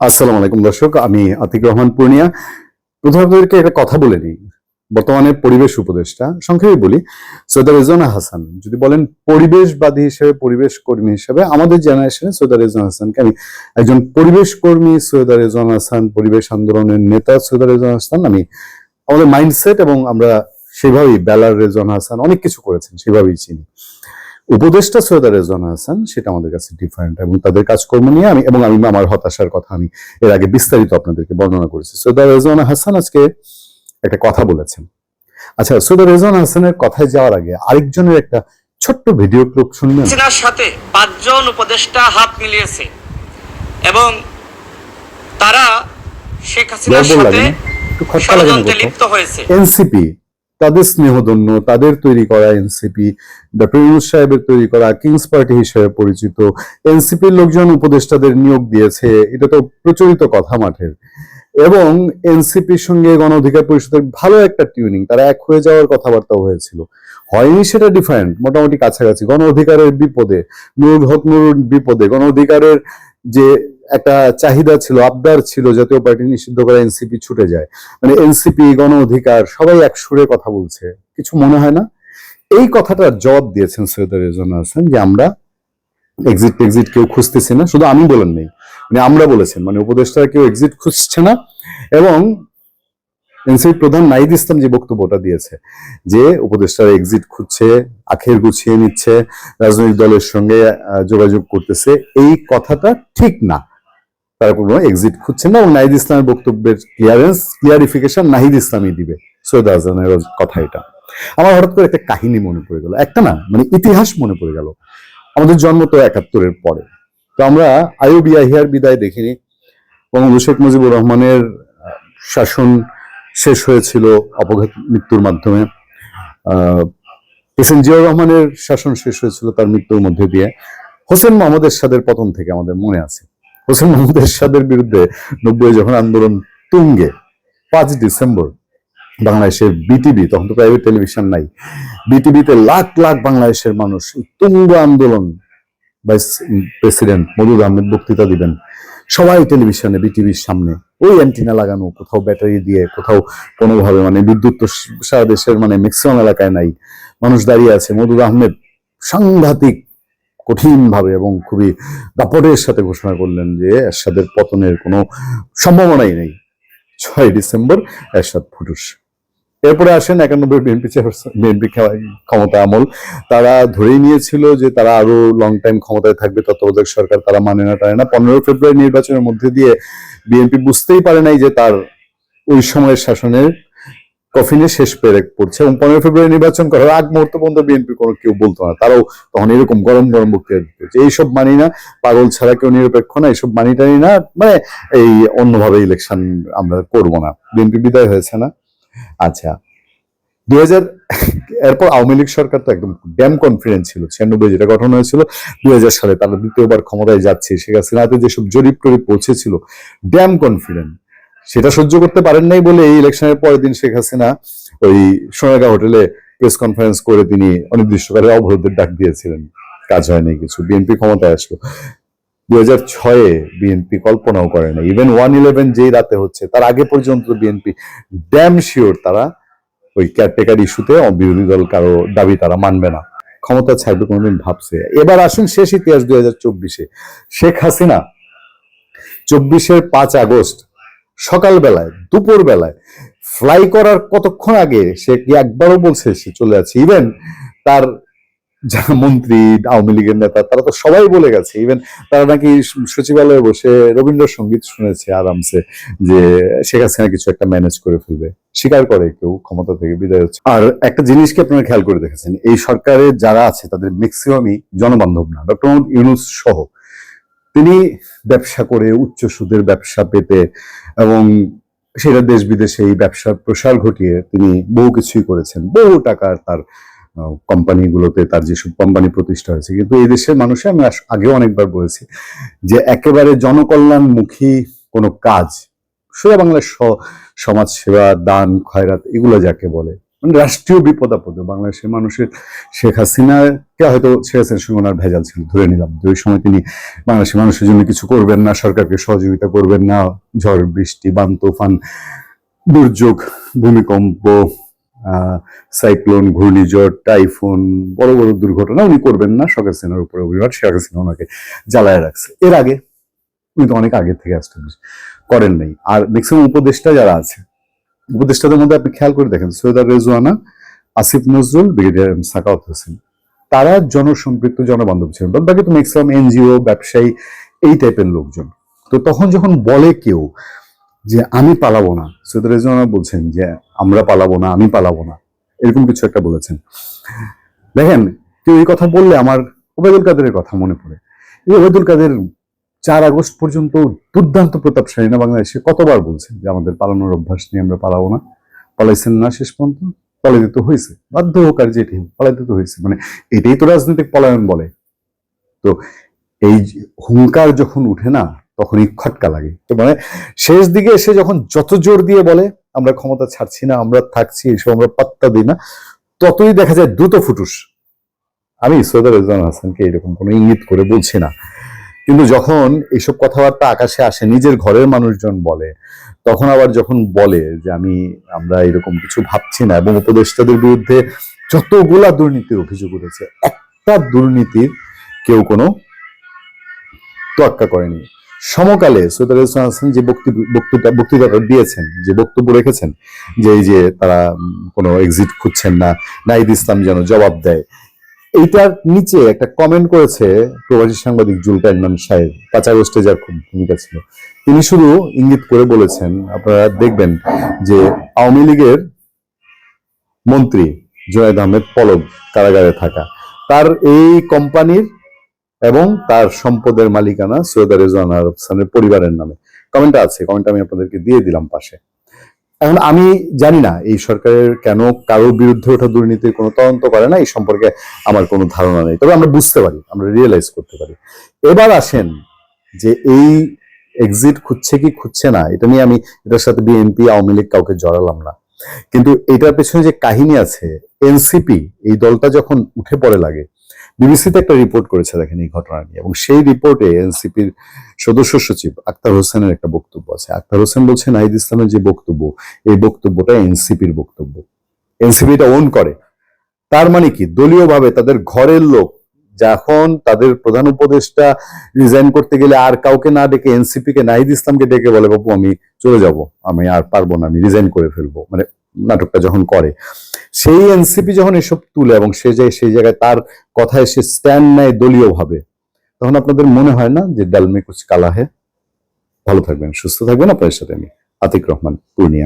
আসসালামু আলাইকুম দর্শক, আমি আতিক রহমান পূর্ণিয়া। প্রথমে আপনাদেরকে একটা কথা বলে নিই। বর্তমানে পরিবেশ উপদেষ্টা, সংক্ষেপে বলি, সৈয়দা রেজওয়ানা হাসান। যদি বলেন পরিবেশবাদী হিসেবে, পরিবেশ কর্মী হিসেবে, আমাদের জেনারেশনে সৈয়দা রেজওয়ানা হাসানকে আমি একজন পরিবেশ কর্মী সৈয়দা রেজওয়ানা হাসান, পরিবেশ আন্দোলনের নেতা সৈয়দা রেজওয়ানা হাসান, আমি আমাদের মাইন্ডসেট এবং আমরা সেভাবেই বেলার রেজওয়ানা হাসান, অনেক কিছু করেছেন, সেভাবেই চিনি। উপদেষ্টা সৈয়দা রেজওয়ানা হাসান সেটা আমাদের কাছে ডিফারেন্ট এবং তাদের কাজকর্ম নিয়ে আমি এবং আমি আমার হতাশার কথা আমি এর আগে বিস্তারিত আপনাদেরকে বর্ণনা করেছি। সৈয়দা রেজওয়ানা হাসান আজকে একটা কথা বলেছেন। আচ্ছা সৈয়দা রেজওয়ানা হাসানের কথায় যাওয়ার আগে আরেকজনের একটা ছোট্ট ভিডিও ক্লিপ শুনবেন। হাসিনার সাথে পাঁচজন উপদেষ্টা হাত মিলিয়েছে এবং তারা শেখ হাসিনার সাথে? লিপ্ত হয়েছে। এনসিপি তাদের স্নেহধন্য তাদের তৈরি করা এনসিপি, ডক্টর ইউনুস সাহেবের তৈরি করা কিংস পার্টি হিসেবে পরিচিত। এনসিপির লোকজন উপদেষ্টাদের নিয়োগ দিয়েছে, এটা তো প্রচলিত কথা মাঠের। এবং এনসিপির সঙ্গে গণ অধিকার পরিষদের ভালো একটা টিউনিং তারা এক হয়ে যাওয়ার কথাবার্তা হয়েছিল। হয়নি সেটা ডিফারেন্ট মোটামুটি কাছাকাছি। গণ অধিকারের বিপদে, নুরুল হক নুরুল বিপদে, গণ অধিকারের যে একটা চাহিদা ছিল, আবদার ছিল জাতীয় পার্টি নিষিদ্ধ করা এনসিপি ছুটে যায়। মানে এনসিপি, গণ অধিকার সবাই এক সুরে কথা বলছে, কিছু মনে হয় না? এই কথাটার জবাব দিয়েছেন সৈয়দ রেজনা হাসান যে আমরা এক্সিট এক্সিট কেউ খুঁজতেছি না, শুধু আমি বলেন নেই মানে আমরা বলেছেন মানে উপদেষ্টারা কেউ এক্সিট খুঁজছে না এবং এনসিপি প্রধান নাইদ ইসলাম যে বক্তব্যটা দিয়েছে, যে উপদেষ্টারা এক্সিট খুঁজছে, আখের গুছিয়ে নিচ্ছে, রাজনৈতিক দলের সঙ্গে যোগাযোগ করতেছে, এই কথাটা ঠিক না। তারা কোনো এক্সিট খুঁজছেন না, এবং নাহিদ ইসলামের বক্তব্যের ক্লিয়ারেন্স ক্লিয়ারিফিকেশন নাহিদ ইসলামই দিবে। সৈয়দ আজহানের কথা এটা। আমার হঠাৎ করে একটা কাহিনী মনে পড়ে গেল। একটা না মানে ইতিহাস মনে পড়ে গেল। আমাদের জন্ম তো একাত্তরের পরে। তো আমরা আয়ুব ইয়াহিয়ার বিদায় দেখিনি। বঙ্গবন্ধু শেখ মুজিবুর রহমানের শাসন শেষ হয়েছিল অপঘাত মৃত্যুর মাধ্যমে। আহ এসএন জিয়াউর রহমানের শাসন শেষ হয়েছিল তার মৃত্যুর মধ্যে দিয়ে। হোসেন মোহাম্মদ এরশাদের পতন থেকে আমাদের মনে আছে। হোসেন মোহাম্মদ এরশাদের বিরুদ্ধে নব্বই যখন আন্দোলন তুঙ্গে, পাঁচ ডিসেম্বর, বাংলাদেশের বিটিভি, তখন তো প্রাইভেট টেলিভিশন নাই, বিটিভিতে লাখ লাখ বাংলাদেশের মানুষ তুঙ্গ আন্দোলন ভাইস প্রেসিডেন্ট মদুদ আহমেদ বক্তৃতা দিবেন। সবাই টেলিভিশনে বিটিভির সামনে, ওই অ্যান্টিনা লাগানো, কোথাও ব্যাটারি দিয়ে, কোথাও কোনোভাবে মানে বিদ্যুৎ তো সারা দেশের মানে ম্যাক্সিমাম এলাকায় নাই। মানুষ দাঁড়িয়ে আছে মদুদ আহমেদ সাংঘাতিক কঠিন ভাবে এবং খুবই দাপটের সাথে ঘোষণা করলেন যে এরশাদের পতনের কোনো সম্ভাবনাই নেই। ছয় ডিসেম্বর এরশাদ ফুটুস এরপরে আসেন একানব্বই বিএনপি বিএনপি ক্ষমতা আমল। তারা ধরেই নিয়েছিল যে তারা আরও লং টাইম ক্ষমতায় থাকবে, তত্ত্বাবধায়ক সরকার তারা মানে না, টানে না। পনেরো ফেব্রুয়ারি নির্বাচনের মধ্যে দিয়ে বিএনপি বুঝতেই পারে নাই যে তার ওই সময়ের শাসনের কফিনে শেষ পেরে পড়ছে এবং পনেরো ফেব্রুয়ারি নির্বাচন করার আগ মুহূর্ত পর্যন্ত বিএনপি কোনো কেউ বলতো না। তারাও তখন এরকম গরম গরম বক্তৃতা দিত এইসব মানি না, পাগল ছাড়া কেউ নিরপেক্ষ না, এইসব মানি টানি না। মানে এই অন্যভাবে ইলেকশন আমরা করব না। বিএনপি বিদায় হয়েছে না? আচ্ছা। দুই হাজার এরপর আওয়ামী লীগ সরকার তো একদম ড্যাম কনফিডেন্স ছিল, ছিয়ানব্বই যেটা গঠন হয়েছিল দুই হাজার সালে তারা দ্বিতীয়বার ক্ষমতায় যাচ্ছে। শেখ হাসিনাতে যেসব জরিপ টরিপ পৌঁছেছিল ড্যাম কনফিডেন্ট সেটা সহ্য করতে পারেন নাই বলে এই ইলেকশনের পরের দিন শেখ হাসিনা ওই সোনাগা হোটেলে প্রেস কনফারেন্স করে তিনি অনির্দিষ্টকালে অবরোধের ডাক দিয়েছিলেন। কাজ হয়নি কিছু। বিএনপি ক্ষমতায় আসলো। দুই হাজার ছয়ে বিএনপি কল্পনাও করে না ইভেন ওয়ান ইলেভেন যেই রাতে হচ্ছে, তার আগে পর্যন্ত বিএনপি ড্যাম শিওর তারা ওই কেয়ারটেকার ইস্যুতে বিরোধী দল কারও দাবি তারা মানবে না। ক্ষমতা ছাড়বে কোনোদিন ভাবছে। এবার আসুন শেষ ইতিহাস দুই হাজার চব্বিশে। শেখ হাসিনা চব্বিশের পাঁচ আগস্ট সকালবেলায় দুপুর বেলায় ফ্লাই করার কতক্ষণ আগে সে কি একবারও বলছে সে চলে যাচ্ছে? ইভেন তার যারা মন্ত্রী, আওয়ামী লীগের নেতা, তারা তো সবাই বলে গেছে। ইভেন তারা নাকি সচিবালয়ে বসে রবীন্দ্রসঙ্গীত শুনেছে আরামসে যে শেখ হাসিনা কিছু একটা ম্যানেজ করে ফেলবে। স্বীকার করে কেউ ক্ষমতা থেকে বিদায় হচ্ছে। আর একটা জিনিসকে আপনারা খেয়াল করে দেখেছেন? এই সরকারের যারা আছে, তাদের ম্যাক্সিমামই জনবান্ধব না। ডক্টর মোহাম্মদ ইউনুস সহ তিনি ব্যবসা করে উচ্চ সুদের ব্যবসা পেতে এবং সেটা দেশ বিদেশে এই ব্যবসার প্রসার ঘটিয়ে তিনি বহু কিছুই করেছেন। বহু টাকার তার কোম্পানিগুলোতে তার যেসব কোম্পানি প্রতিষ্ঠা হয়েছে। কিন্তু এই দেশের মানুষে আমি আগেও অনেকবার বলেছি যে একেবারে জনকল্যাণমুখী কোনো কাজ, সোজা বাংলার স- সমাজ সেবা দান, খয়রাত এগুলো যাকে বলে রাষ্ট্রীয় বিপদ আপদে বাংলাদেশের মানুষের, শেখ হাসিনাকে হয়তো শেখ হাসিনার সঙ্গে ওনার ভেজাল ছিল, ধরে নিলাম। যে ওই সময় তিনি বাংলাদেশের মানুষের জন্য কিছু করবেন না, সরকারকে সহযোগিতা করবেন না, ঝড়, বৃষ্টি, বান, তুফান, দুর্যোগ, ভূমিকম্প সাইক্লোন, ঘূর্ণিঝড়, টাইফুন, বড় বড় দুর্ঘটনা উনি করবেন না, শেখ হাসিনার উপরে অভিমান, শেখ হাসিনা ওনাকে জ্বালায় রাখছে। এর আগে, উনি তো অনেক আগে থেকে আসতেন করেন নাই। আর ম্যাক্সিমাম উপদেষ্টা যারা আছে উপদেষ্টাদের মধ্যে আপনি খেয়াল করে দেখেন, সৈয়দা রেজওয়ানা, আসিফ নজরুল, ব্রিগেডিয়ার এম সাকাউত হোসেন। তারা জনসম্পৃক্ত জনবান্ধব ছিলেন বাকি তো ম্যাক্সিমাম এনজিও ব্যবসায়ী, এই টাইপের লোকজন। তো তখন যখন বলে কেউ যে, আমি পালাবো না, সৈয়দা রেজওয়ানা বলছেন যে, আমরা পালাবো না, আমি পালাবো না। এরকম কিছু একটা বলেছেন। দেখেন, কেউ এই কথা বললে আমার ওবায়দুল কাদেরের কথা মনে পড়ে। এই ওবায়দুল কাদের চার আগস্ট পর্যন্ত দুর্দান্ত প্রতাপশালী না বাংলাদেশে কতবার বলছেন যে আমাদের পালানোর অভ্যাস নিয়ে আমরা পালাবো না? পালাইছেন না শেষ পর্যন্ত? পালাইতে তো হয়েছে। বাধ্য হোক আর যেটি পালাইতে তো হয়েছে। মানে এটাই তো রাজনৈতিক পলায়ন বলে। তো এই হুঙ্কার যখন উঠে না, তখনই খটকা লাগে। তো মানে শেষ দিকে এসে যখন যত জোর দিয়ে বলে, আমরা ক্ষমতা ছাড়ছি না, আমরা থাকছি, এসব আমরা পাত্তা দিই না, ততই দেখা যায় দ্রুত ফুটুস। আমি সৈয়দ রেজওয়ান হাসানকে এরকম কোনো ইঙ্গিত করে বলছি না। কিন্তু যখন এইসব কথাবার্তা আকাশে আসে, নিজের ঘরের মানুষজন বলে, তখন আবার যখন বলে যে আমি, আমরা এরকম কিছু ভাবছি না এবং উপদেষ্টাদের বিরুদ্ধে যতগুলা দুর্নীতির অভিযোগ উঠেছে, একটা দুর্নীতির কেউ কোনো তোয়াক্কা করেনি। সমকালে সৈয়দ আলী হাসান যে বক্তৃতা বক্তৃতাটা দিয়েছেন, যে বক্তব্য রেখেছেন, যে এই যে তারা কোনো এক্সিট খুঁজছেন না নাইদ ইসলাম যেন জবাব দেয় এইটার নিচে একটা কমেন্ট করেছে প্রবাসী সাংবাদিক জুলকাইমান সাহেব, পাঁচ আগস্টে যার খুব ভূমিকা ছিল। তিনি শুধু ইঙ্গিত করে বলেছেন, আপনারা দেখবেন যে আওয়ামী লীগের মন্ত্রী জুনাইদ আহমেদ পলব কারাগারে থাকা। তার এই কোম্পানির এবং তার সম্পদের মালিকানা সৈয়দ রেজওয়ান আরব পরিবারের নামে। কমেন্টটা আছে কমেন্ট আমি আপনাদেরকে দিয়ে দিলাম পাশে। এখন আমি জানি না, এই সরকারের কেন কারোর বিরুদ্ধে ওঠা দুর্নীতির কোনো তদন্ত করে না, এই সম্পর্কে আমার কোনো ধারণা নেই। তবে আমরা বুঝতে পারি, আমরা রিয়েলাইজ করতে পারি। এবার আসেন যে এই এক্সিট খুঁজছে কি খুঁজছে না, এটা নিয়ে আমি এটার সাথে বিএনপি আওয়ামী লীগ কাউকে জড়ালাম না। কিন্তু এটার পেছনে যে কাহিনী আছে এনসিপি এই দলটা যখন উঠে পড়ে লাগে বিবিসিতে একটা রিপোর্ট করেছে দেখেন এই ঘটনা নিয়ে। এবং সেই রিপোর্টে এনসিপির সদস্য সচিব আক্তার হোসেনের একটা বক্তব্য আছে। আক্তার হোসেন বলছেন, নাহিদ ইসলামের যে বক্তব্য, এই বক্তব্যটা এনসিপির বক্তব্য। এনসিপি এটা ওন করে। তার মানে কি? দলীয়ভাবে তাদের ঘরের লোক যখন তাদের প্রধান উপদেষ্টা রিজাইন করতে গেলে আর কাউকে না ডেকে এনসিপি কে নাহিদ ইসলামকে ডেকে বলে, বাবু, আমি চলে যাব। আমি আর পারব না, আমি রিজাইন করে ফেলব। মানে নাটকটা যখন করে সেই এনসিপি যখন এসব তুলে এবং সে যায় সেই জায়গায় তার কথায় সে স্ট্যান্ড নেয় দলীয়ভাবে, তখন আপনাদের মনে হয় না যে ডালমে কুচ কালাহে? ভালো থাকবেন, সুস্থ থাকবেন। আপনাদের সাথে আমি আতিক রহমান, পূর্ণিয়া।